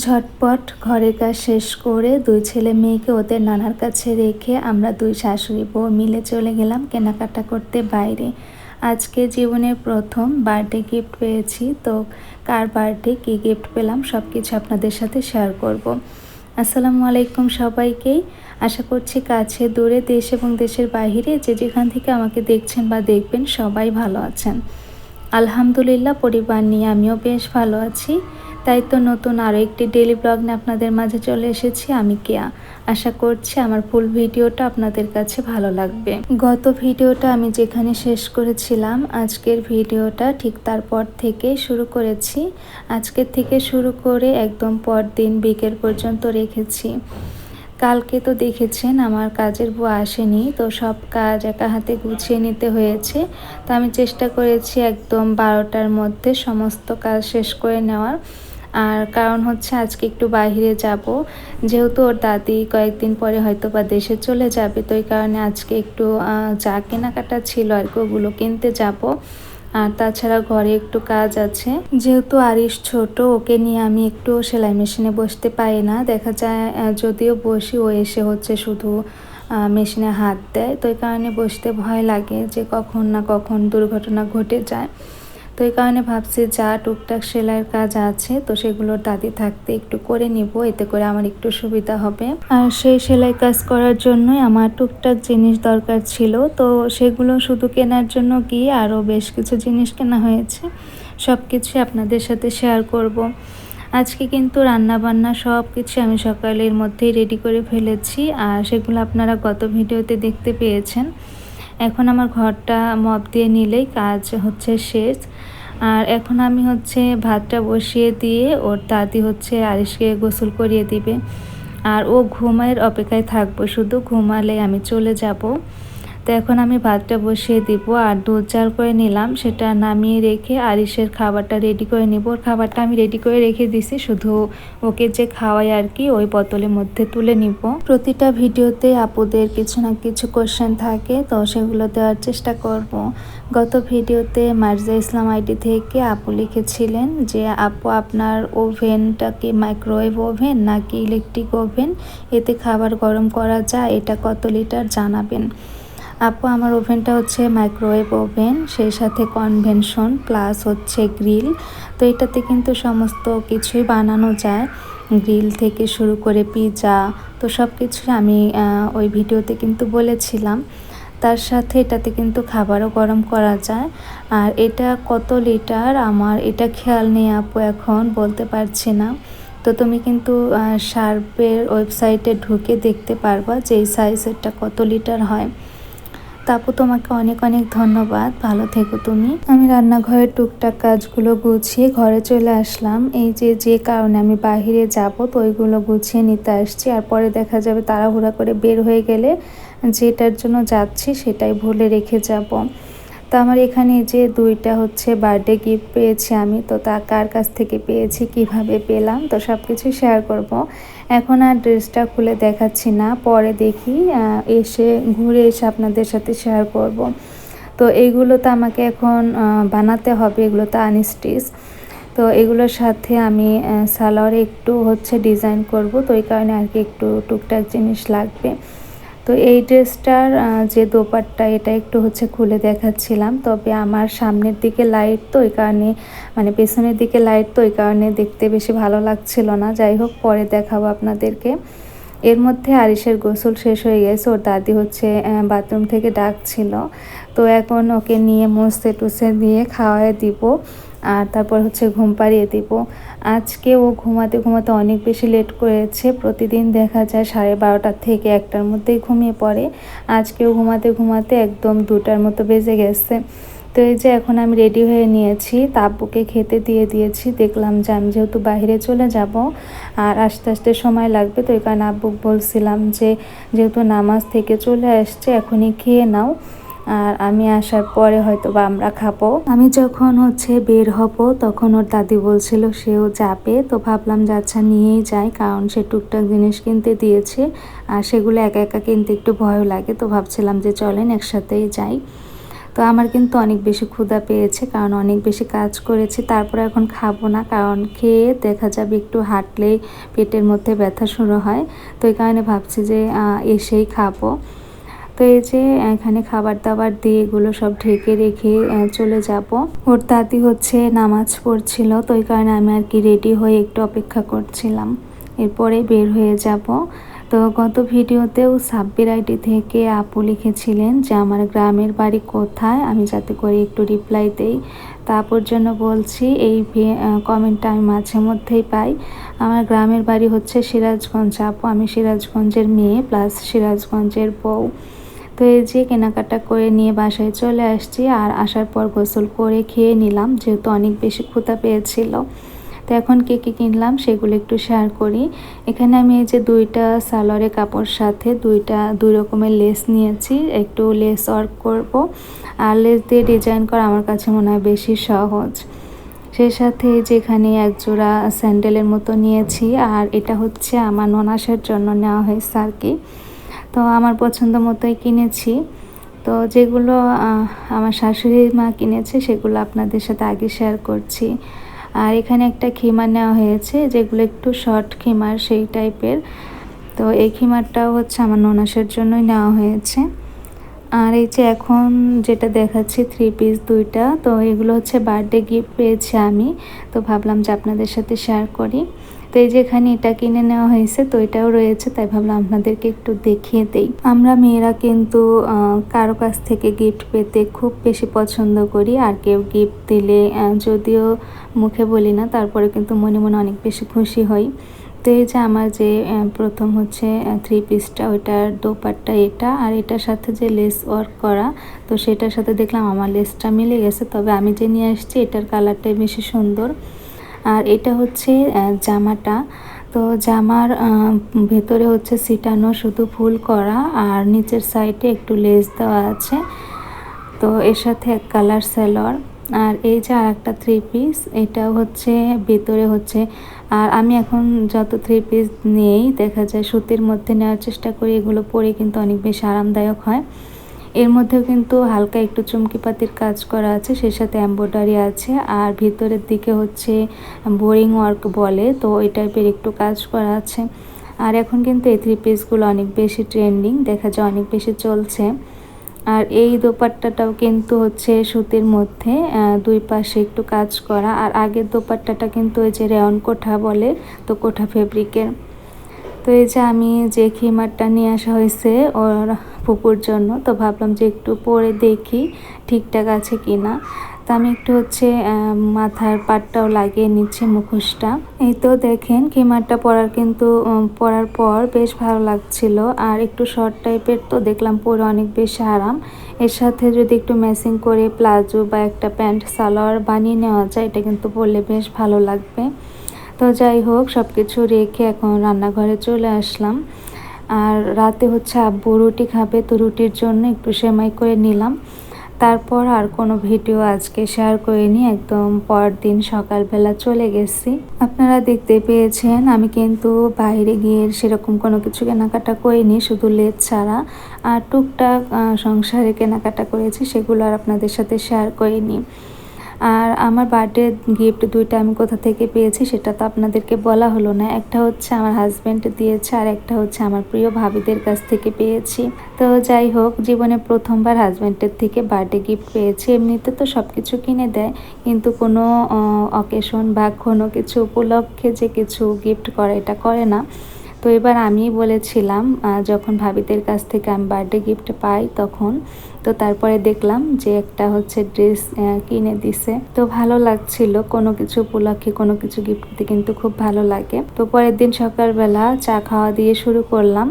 ঝটপট ঘরের কাজ শেষ করে দুই ছেলে মেয়েকে ওদের নানার কাছে রেখে আমরা দুই শাশুড়ি বউ মিলে চলে গেলাম কেনাকাটা করতে বাইরে। আজকে জীবনের প্রথম বার্থডে গিফট পেয়েছি, তো কার বার্থডে কী গিফট পেলাম সব কিছু আপনাদের সাথে শেয়ার করব। আসসালামু আলাইকুম সবাইকেই আশা করছি কাছে, দূরে, দেশ এবং দেশের বাহিরে যে যেখান থেকে আমাকে দেখছেন বা দেখবেন সবাই ভালো আছেন। আলহামদুলিল্লাহ, পরিবার নিয়ে আমিও বেশ ভালো আছি। তাই তো নতুন আরও একটি ডেলি ব্লগ নিয়ে আপনাদের মাঝে চলে এসেছি। আমি কেয়া। আশা করছি আমার ফুল ভিডিওটা আপনাদের কাছে ভালো লাগবে। গত ভিডিওটা আমি যেখানে শেষ করেছিলাম, আজকের ভিডিওটা ঠিক তারপর থেকে শুরু করেছি। আজকের থেকে শুরু করে একদম পরদিন বিকেল পর্যন্ত রেখেছি। কালকে তো দেখেছেন আমার কাজের বউ আসেনি, তো সব কাজ একা হাতে গুছিয়ে নিতে হয়েছে। তো আমি চেষ্টা করেছি একদম বারোটার মধ্যে সমস্ত কাজ শেষ করে নেওয়ার। আর কারণ হচ্ছে আজকে একটু বাহিরে যাব। যেহেতু ওর দাদি কয়েকদিন পরে হয়তো বা দেশে চলে যাবে, তো এই কারণে আজকে একটু যা কেনাকাটা ছিল আর কি, ওগুলো কিনতে যাব। আর তাছাড়া ঘরে একটু কাজ আছে। যেহেতু আরিস ছোট, ওকে নিয়ে আমি একটু সেলাই মেশিনে বসতে পারি না। দেখা যায় যদিও বসি, ও এসে হচ্ছে শুধু মেশিনে হাত দেয়। তো এই কারণে বসতে ভয় লাগে যে কখন না কখন দুর্ঘটনা ঘটে যায়। তো এই কারণে ভাবছি যা টুকটাক সেলাইয়ের কাজ আছে, তো সেগুলোর দাদি থাকতে একটু করে নিব, এতে করে আমার একটু সুবিধা হবে আর সেই সেলাই কাজ করার জন্যই আমার টুকটাক জিনিস দরকার ছিল, তো সেগুলো শুধু কেনার জন্য গিয়ে আরও বেশ কিছু জিনিস কেনা হয়েছে সব কিছুই আপনাদের সাথে শেয়ার করব। আজকে কিন্তু রান্না বান্না সব কিছু আমি সকালের মধ্যেই রেডি করে ফেলেছি, আর সেগুলো আপনারা গত ভিডিওতে দেখতে পেয়েছেন এখন আমার ঘরটা মপ দিয়ে নিলেই কাজ হচ্ছে শেষ। আর এখন আমি হচ্ছে ভাতটা বসিয়ে দিয়ে ওর দাদি হচ্ছে আরিশকে গোসল করিয়ে দিবে। আর ও ঘুমায়ের অপেক্ষায় থাকব, শুধু ঘুমালে আমি চলে যাব। তো এখন আমি ভাতটা বসিয়ে দিব আর দুধ জাল করে নিলাম। সেটা নামিয়ে রেখে আরিসের খাবারটা রেডি করে নিব। ওর খাবারটা আমি রেডি করে রেখে দিছি। শুধু ওকে যে খাওয়াই আর কি, ওই বোতলের মধ্যে তুলে নিব। প্রতিটা ভিডিওতে আপুদের কিছু না কিছু কোশ্চেন থাকে, তো সেগুলো দেওয়ার চেষ্টা করব। গত ভিডিওতে মার্জা ইসলাম আইডি থেকে আপু লিখেছিলেন যে, আপু, আপনার ওভেনটা কি মাইক্রোওয়েভ ওভেন নাকি ইলেকট্রিক ওভেন এতে খাবার গরম করা যায়, এটা কত লিটার জানাবেন? আপু, আমার ওভেনটা হচ্ছে মাইক্রোওয়েভ ওভেন সেই সাথে কনভেনশন প্লাস হচ্ছে গ্রিল তো এটাতে কিন্তু সমস্ত কিছুই বানানো যায়। গ্রিল থেকে শুরু করে পিজা তো সব কিছুই আমি ওই ভিডিওতে কিন্তু বলেছিলাম। তার সাথে এটাতে কিন্তু খাবারও গরম করা যায়। আর এটা কত লিটার আমার এটা খেয়াল নেই আপু এখন, বলতে পারছি না। তো তুমি কিন্তু শার্পের ওয়েবসাইটে ঢুকে দেখতে পারবা যে এই সাইজেরটা কত লিটার হয়। তাপু, তোমাকে অনেক অনেক ধন্যবাদ। ভালো থেকো তুমি। আমি রান্নাঘরের টুকটাক কাজগুলো গুছিয়ে ঘরে চলে আসলাম। এই যে যে কারণে আমি বাহিরে যাব, তো ওইগুলো গুছিয়ে নিতে আসছি। আর পরে দেখা যাবে তাড়াহুড়া করে বের হয়ে গেলে যেটার জন্য যাচ্ছি সেটাই ভুলে রেখে যাব। তো আমার এখানে যে দুইটা হচ্ছে বার্থডে গিফট পেয়েছি আমি, তো তা কার কাছ থেকে পেয়েছি, কীভাবে পেলাম, তো সব কিছু শেয়ার করব। এখন আর ড্রেসটা খুলে দেখাচ্ছি না, পরে দেখি এসে ঘুরে এসে আপনাদের সাথে শেয়ার করব। তো এইগুলো তো আমাকে এখন বানাতে হবে, এগুলো তো আনস্টিচ। তো এগুলোর সাথে আমি সালোয়ারে একটু হচ্ছে ডিজাইন করব, তো এই কারণে আর কি একটু টুকটাক জিনিস লাগবে। তো এই ড্রেসটার যে দোপারটা এটা একটু হচ্ছে খুলে দেখাচ্ছিলাম। তবে আমার সামনের দিকে লাইট তো ওই কারণে মানে পেছনের দিকে লাইট তো ওই কারণে দেখতে বেশি ভালো লাগছিল না। যাই হোক, পরে দেখাবো আপনাদেরকে। এর মধ্যে আরিসের গোসল শেষ হয়ে গেছে, ওর দাদি হচ্ছে বাথরুম থেকে ডাকছিল। তো এখন ওকে নিয়ে মুছতে টুসে দিয়ে খাওয়াই দিব। আর তারপর হচ্ছে ঘুম পাড়িয়ে দিব। আজকে ও ঘুমাতে ঘুমাতে অনেক বেশি লেট করেছে। প্রতিদিন দেখা যায় সাড়ে বারোটার থেকে একটার মধ্যেই ঘুমিয়ে পড়ে। আজকেও ঘুমাতে ঘুমাতে একদম দুটার মতো বেজে গেছে। তো এই যে এখন আমি রেডি হয়ে নিয়েছি। তাব্বুকে খেতে দিয়ে দিয়েছি। দেখলাম যে আমি যেহেতু বাইরে চলে যাব আর আস্তে আস্তে সময় লাগবে, তো এই কারণে আব্বুক বলছিলাম যে যেহেতু নামাজ থেকে চলে আসছে, এখনই খেয়ে নাও। আর আমি আসার পরে হয়তো বা আমরা খাব। আমি যখন হচ্ছে বের হব, তখন ওর দাদি বলছিল সেও যাবে। তো ভাবলাম যে আচ্ছা নিয়েই যাই, কারণ সে টুকটাক জিনিস কিনতে দিয়েছে আর সেগুলো একা একা কিনতে একটু ভয় লাগে। তো ভাবছিলাম যে চলেন একসাথেই যাই। তো আমার কিন্তু অনেক বেশি ক্ষুধা পেয়েছে, কারণ অনেক বেশি কাজ করেছি। তারপরে এখন খাব না, কারণ খেয়ে দেখা যাবে একটু হাঁটলেই পেটের মধ্যে ব্যথা শুরু হয়। তো এই কারণে ভাবছি যে এসেই খাব। তো এই যে এখানে খাবার দাবার দিয়ে এগুলো সব ঢেকে রেখে চলে যাব। ওর দাদি হচ্ছে নামাজ পড়ছিল, তো ওই কারণে আমি আর কি রেডি হয়ে একটু অপেক্ষা করছিলাম। এরপরে বের হয়ে যাব। তো গত ভিডিওতেও সাব্বির আইডি থেকে আপু লিখেছিলেন যে, আমার গ্রামের বাড়ি কোথায়? আমি যাতে করে একটু রিপ্লাই দেই। তারপর জন্য বলছি, এই কমেন্টটা আমি মাঝে মধ্যেই পাই। আমার গ্রামের বাড়ি হচ্ছে সিরাজগঞ্জ আপু। আমি সিরাজগঞ্জের মেয়ে প্লাস সিরাজগঞ্জের বউ। তো এই যে কেনাকাটা করে নিয়ে বাসায় চলে আসছি আর আসার পর গোসল করে খেয়ে নিলাম, যেহেতু অনেক বেশি ক্ষুতা পেয়েছিল। তো এখন কে কী কিনলাম সেগুলো একটু শেয়ার করি। এখানে আমি এই যে দুইটা সালোয়ারের কাপড় সাথে দুইটা, দুই রকমের লেস নিয়েছি, একটু লেস ওয়ার্ক করব। আর লেস দিয়ে ডিজাইন করা আমার কাছে মনে হয় বেশি সহজ। সেই সাথে যেখানে একজোড়া স্যান্ডেলের মতো নিয়েছি, আর এটা হচ্ছে আমার ননাসের জন্য নেওয়া হয়েছে আর কি। তো আমার পছন্দ মতোই কিনেছি। তো যেগুলো আমার শাশুড়ি মা কিনেছে সেগুলো আপনাদের সাথে আগে শেয়ার করছি। আর এখানে একটা খিমার নেওয়া হয়েছে, যেগুলো একটু শর্ট খিমার সেই টাইপের তো এই খিমারটাও হচ্ছে আমার ননাসের জন্যই নেওয়া হয়েছে। আর এই যে এখন যেটা দেখাচ্ছি থ্রি পিস দুইটা, তো এগুলো হচ্ছে বার্থডে গিফট পেয়েছি আমি। তো ভাবলাম যে আপনাদের সাথে শেয়ার করি। তো এই যে এখানে এটা কিনে নেওয়া হয়েছে, তো এটাও রয়েছে, তাই ভাবলাম আপনাদেরকে একটু দেখিয়ে দেই। আমরা মেয়েরা কিন্তু কারও কাছ থেকে গিফট পেতে খুব বেশি পছন্দ করি, আর কেউ গিফট দিলে যদিও মুখে বলি না, তারপরে কিন্তু মনে মনে অনেক বেশি খুশি হই। তো এই যে আমার যে প্রথম হচ্ছে থ্রি পিসটা ওইটার দোপাট্টা এটা, আর এটার সাথে যে লেস ওয়ার্ক করা, তো সেটার সাথে দেখলাম আমার লেসটা মিলে গেছে, তবে আমি যে নিয়ে আসছি, এটার কালারটাই বেশি সুন্দর। আর এটা হচ্ছে জামাটা। তো জামার ভেতরে হচ্ছে সিটানো শুধু ফুল করা আর নিচের সাইডে একটু লেস দেওয়া আছে। তো এর সাথে এক কালার সেলর আর এই যে আর একটা থ্রি পিস এটা হচ্ছে ভেতরে হচ্ছে। আর আমি এখন যত থ্রি পিস নিয়েই দেখা যায় সুতির মধ্যে নেওয়ার চেষ্টা করি, এগুলো পরে কিন্তু অনেক বেশি আরামদায়ক হয়। এর মধ্যেও কিন্তু হালকা একটু চুমকি পাতির কাজ করা আছে, সেই সাথে এম্ব্রয়ডারি আছে। আর ভিতরের দিকে হচ্ছে বোরিং ওয়ার্ক বলে, তো ওই টাইপের একটু কাজ করা আছে। আর এখন কিন্তু এই থ্রি পিসগুলো অনেক বেশি ট্রেন্ডিং দেখা যায় অনেক বেশি চলছে। আর এই দোপাট্টাটাও কিন্তু হচ্ছে সুতির মধ্যে দুই পাশে একটু কাজ করা। আর আগের দোপাট্টাটা কিন্তু ওই যে রেয়ন কোঠা বলে, তো কোঠা ফেব্রিকের তো এই যে আমি যে খিমারটা নিয়ে আসা হয়েছে ওর পুকুর জন্য, তো ভাবলাম যে একটু পরে দেখি ঠিকঠাক আছে কি না তো আমি একটু হচ্ছে মাথার পাটটাও লাগিয়ে নিচ্ছি মুখোশটা। এই তো দেখেন, খিমারটা পরার কিন্তু পরার পর বেশ ভালো লাগছিল। আর একটু শর্ট টাইপের তো দেখলাম পরে অনেক বেশি আরাম। এর সাথে যদি একটু ম্যাচিং করে প্লাজো বা একটা প্যান্ট, সালোয়ার বানিয়ে নেওয়া যায়, এটা কিন্তু পরলে বেশ ভালো লাগবে। তো যাই হোক সব কিছু রেখে এখন রান্নাঘরে চলে আসলাম। আর রাতে হচ্ছে আব্বু রুটি খাবে, তো রুটির জন্য একটু সেমাই করে নিলাম। তারপর আর কোনো ভিডিও আজকে শেয়ার করিনি, একদম পরের দিন সকালবেলা চলে গেছি। আপনারা দেখতে পেয়েছেন, আমি কিন্তু বাইরে গিয়ে সেরকম কোনো কিছু কেনাকাটা করিনি, শুধু লেজ ছাড়া। আর টুকটাক সংসারে কেনাকাটা করেছি, সেগুলো আর আপনাদের সাথে শেয়ার করিনি। আর আমার বার্থডে গিফট দুইটা আমি কোথা থেকে পেয়েছি সেটা তো আপনাদেরকে বলা হলো না। একটা হচ্ছে আমার হাজব্যান্ড দিয়েছে আর একটা হচ্ছে আমার প্রিয় ভাবিদের কাছ থেকে পেয়েছি। তো যাই হোক, জীবনে প্রথমবার হাজব্যান্ডের থেকে বার্থডে গিফট পেয়েছি। এমনিতে তো সব কিছু কিনে দেয়, কিন্তু কোনো অকেশন বা কোনো কিছু উপলক্ষে যে কিছু গিফট করে, এটা করে না। তো এবার আমি বলেছিলাম যখন ভাবিদের কাছ থেকে আমি বার্থডে গিফট পাই তখন, তো তারপরে দেখলাম যে একটা হচ্ছে ড্রেস কিনে দিছে। তো ভালো লাগছিল, কোনো কিছু উপলক্ষে কোনো কিছু গিফট দিতে কিন্তু খুব ভালো লাগে। তো পরের দিন সকালবেলা চা খাওয়া দিয়ে শুরু করলাম।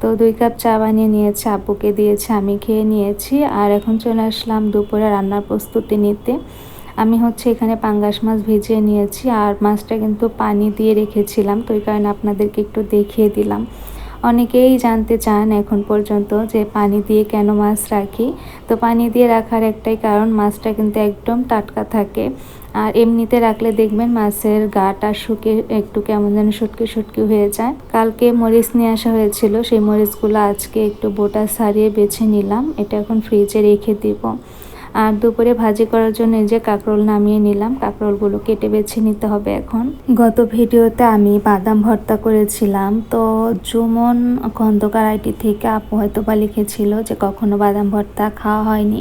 তো দুই কাপ চা বানিয়ে নিয়েছে, আব্বুকে দিয়েছে, আমি খেয়ে নিয়েছি। আর এখন চলে আসলাম দুপুরে রান্নার প্রস্তুতি নিতে। আমি হচ্ছে এখানে পাঙ্গাস মাছ ভিজিয়ে নিয়েছি আর মাছটা কিন্তু পানি দিয়ে রেখেছিলাম, তো এই কারণে আপনাদেরকে একটু দেখিয়ে দিলাম। অনেকেই জানতে চান এখন পর্যন্ত যে পানি দিয়ে কেন মাছ রাখি, তো পানি দিয়ে রাখার একটাই কারণ মাছটা কিন্তু একদম টাটকা থাকে। আর এমনিতে রাখলে দেখবেন মাছের গাটা শুকে একটু কেমন যেন সুটকি সুটকি হয়ে যায়। কালকে মরিচ নিয়ে আসা হয়েছিল, সেই মরিচগুলো আজকে একটু বোটা সারিয়ে বেছে নিলাম, এটা এখন ফ্রিজে রেখে দিব। আর দুপুরে ভাজি করার জন্য যে কাঁকরোল নামিয়ে নিলাম, কাঁকরোলগুলো কেটে বেছে নিতে হবে এখন। গত ভিডিওতে আমি বাদাম ভর্তা করেছিলাম, তো জুমন খন্দকার আইটি থেকে আপু হয়তো বা লিখেছিল যে কখনো বাদাম ভর্তা খাওয়া হয়নি।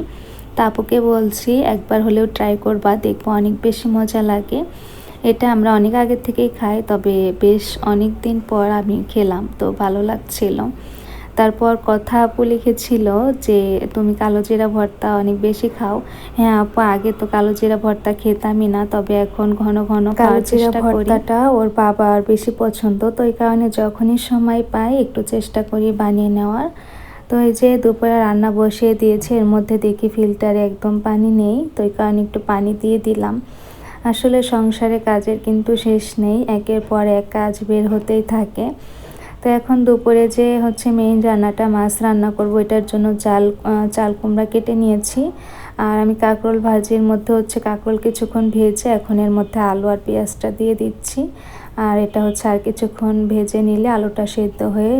তা আপুকে বলছি, একবার হলেও ট্রাই করবা, দেখব অনেক বেশি মজা লাগে। এটা আমরা অনেক আগের থেকেই খাই, তবে বেশ অনেক দিন পর আমি খেলাম, তো ভালো লাগছিল। তারপর কথা আপু লিখেছিল যে তুমি কালো জিরা ভর্তা অনেক বেশি খাও। হ্যাঁ আপু আগে তো কালো জিরা ভর্তা খেতামই না তবে এখন ঘন ঘন কালো জিরা ভর্তাটা ওর বাবার বেশি পছন্দ তো এই কারণে যখনই সময় পাই একটু চেষ্টা করি বানিয়ে নেওয়ার। তো এই যে দুপুরে রান্না বসিয়ে দিয়েছে এর মধ্যে দেখি ফিল্টারে একদম পানি নেই তো এই কারণে একটু পানি দিয়ে দিলাম। আসলে সংসারে কাজের কিন্তু শেষ নেই একের পর এক কাজ বের হতেই থাকে। তো এখন দুপুরে যে হচ্ছে মেইন রান্নাটা, মাছ রান্না করব, এটার জন্য চাল চাল কুমড়া কেটে নিয়েছি। আর আমি কাঁকরোল ভাজির মধ্যে হচ্ছে কাঁকরোল কিছুক্ষণ ভেজে এখন এর মধ্যে আলু আর পেঁয়াজটা দিয়ে দিচ্ছি। আর এটা হচ্ছে আর কিছুক্ষণ ভেজে নিলে আলুটা সেদ্ধ হয়ে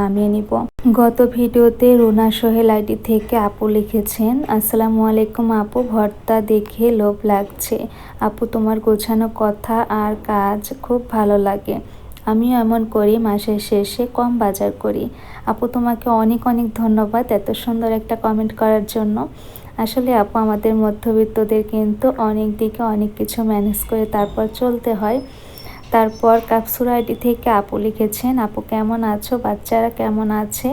নামিয়ে নিব। গত ভিডিওতে রুনা সোহেল আইডি থেকে আপু লিখেছেন, আসসালামু আলাইকুম আপু, ভর্তা দেখে লোভ লাগছে। আপু, তোমার গোছানো কথা আর কাজ খুব ভালো লাগে। আমিও এমন করি, মাসের শেষে কম বাজার করি। আপু, তোমাকে অনেক অনেক ধন্যবাদ এত সুন্দর একটা কমেন্ট করার জন্য। আসলে আপু, আমাদের মধ্যবিত্তদের কিন্তু অনেক দিকে অনেক কিছু ম্যানেজ করে তারপর চলতে হয়। তারপর কাপসুর আইডি থেকে আপু লিখেছেন, আপু কেমন আছো? বাচ্চারা কেমন আছে?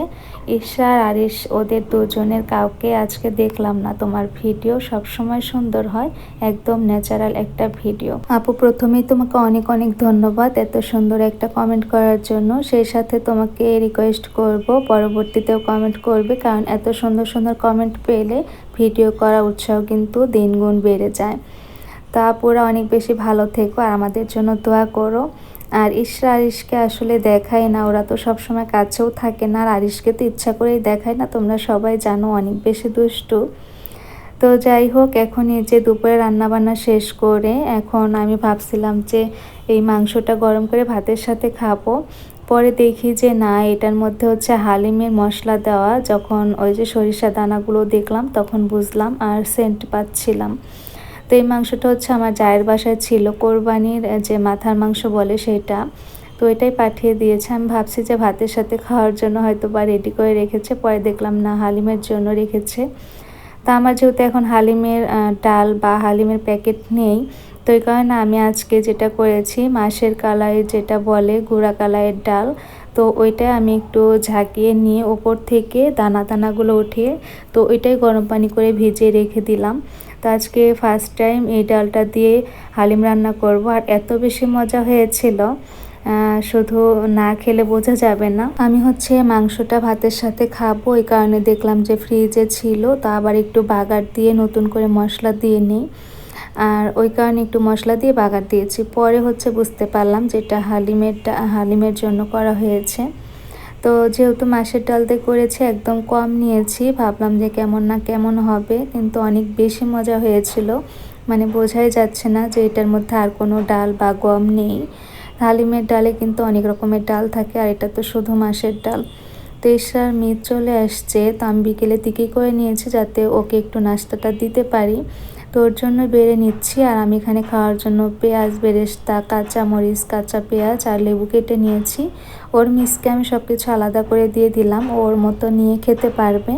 ঈশার আরিশ, ওদের দুজনের কাউকে আজকে দেখলাম না। তোমার ভিডিও সবসময় সুন্দর হয়, একদম ন্যাচারাল একটা ভিডিও। আপু, প্রথমেই তোমাকে অনেক অনেক ধন্যবাদ এত সুন্দর একটা কমেন্ট করার জন্য। সেই সাথে তোমাকে রিকোয়েস্ট করব, পরবর্তীতেও কমেন্ট করবে, কারণ এত সুন্দর সুন্দর কমেন্ট পেলে ভিডিও করা উৎসাহ কিন্তু দিনগুণ বেড়ে যায়। তা অনেক বেশি ভালো থেকো আর আমাদের জন্য দোয়া করো। আর ইশরা আরিশকে আসলে দেখায় না, ওরা তো সবসময় কাছেও থাকে না। আর আরিশকে তো ইচ্ছা করেই দেখায় না, তোমরা সবাই জানো অনেক বেশি দুষ্টু। তো যাই হোক, এখন এই যে দুপুরে রান্নাবান্না শেষ করে, এখন আমি ভাবছিলাম যে এই মাংসটা গরম করে ভাতের সাথে খাব। পরে দেখি যে না, এটার মধ্যে হচ্ছে হালিমের মশলা দেওয়া। যখন ওই যে সরিষা দানাগুলো দেখলাম, তখন বুঝলাম আর সেন্ট পাচ্ছিলাম। তো এই মাংসটা হচ্ছে আমার জায়ের বাসায় ছিল। কোরবানির যে মাথার মাংস বলে সেটা। তো এটাই পাঠিয়ে দিয়েছে। আমি ভাবছি যে ভাতের সাথে খাওয়ার জন্য হয়তো বা রেডি করে রেখেছে। পরে দেখলাম না, হালিমের জন্য রেখেছে। তা আমার যেহেতু এখন হালিমের ডাল বা হালিমের প্যাকেট নেই, তো এই কারণে আমি আজকে যেটা করেছি, মাসের কালাই যেটা বলে গুঁড়া কালাইয়ের ডাল, তো ওইটাই আমি একটু ঝাঁকিয়ে নিয়ে ওপর থেকে দানা দানাগুলো উঠিয়ে, তো ওইটাই গরম পানি করে ভিজিয়ে রেখে দিলাম। তো আজকে ফার্স্ট টাইম এই ডালটা দিয়ে হালিম রান্না করব। আর এত বেশি মজা হয়েছিল শুধু না খেলে বোঝা যাবে না। আমি হচ্ছে মাংসটা ভাতের সাথে খাব, এই কারণে দেখলাম যে ফ্রিজে ছিল, তো আবার একটু বাগার দিয়ে নতুন করে মশলা দিয়ে নিই। আর ওই কারণে একটু মশলা দিয়ে বাগার দিয়েছি। পরে হচ্ছে বুঝতে পারলাম যেটা হালিমের হালিমের জন্য করা হয়েছে। তো যেহেতু মাসের ডাল দিয়ে করেছি, একদম কম নিয়েছি। ভাবলাম যে কেমন না কেমন হবে, কিন্তু অনেক বেশি মজা হয়েছিল। মানে বোঝাই যাচ্ছে না যে এটার মধ্যে আর কোনো ডাল বা গম নেই। হালিমের ডালে কিন্তু অনেক রকমের ডাল থাকে, আর এটা তো শুধু মাসের ডাল। তো এসার মিট চলে আসছে, তো আমি বিকেলে দিকেই করে নিয়েছি যাতে ওকে একটু নাস্তাটা দিতে পারি। তো ওর জন্য বেড়ে নিচ্ছি আর আমি এখানে খাওয়ার জন্য পেঁয়াজ, বেরেস্তা কাঁচা মরিচ কাঁচা পেঁয়াজ আর লেবু কেটে নিয়েছি। ওর মিসকে আমি সব কিছু আলাদা করে দিয়ে দিলাম, ওর মতো নিয়ে খেতে পারবে।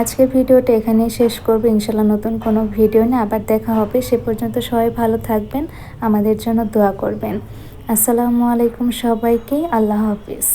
আজকের ভিডিওটা এখানে শেষ করব। ইনশাল্লাহ নতুন কোনো ভিডিও নিয়ে আবার দেখা হবে। সে পর্যন্ত সবাই ভালো থাকবেন, আমাদের জন্য দোয়া করবেন। আসসালামু আলাইকুম সবাইকে, আল্লাহ হাফিজ।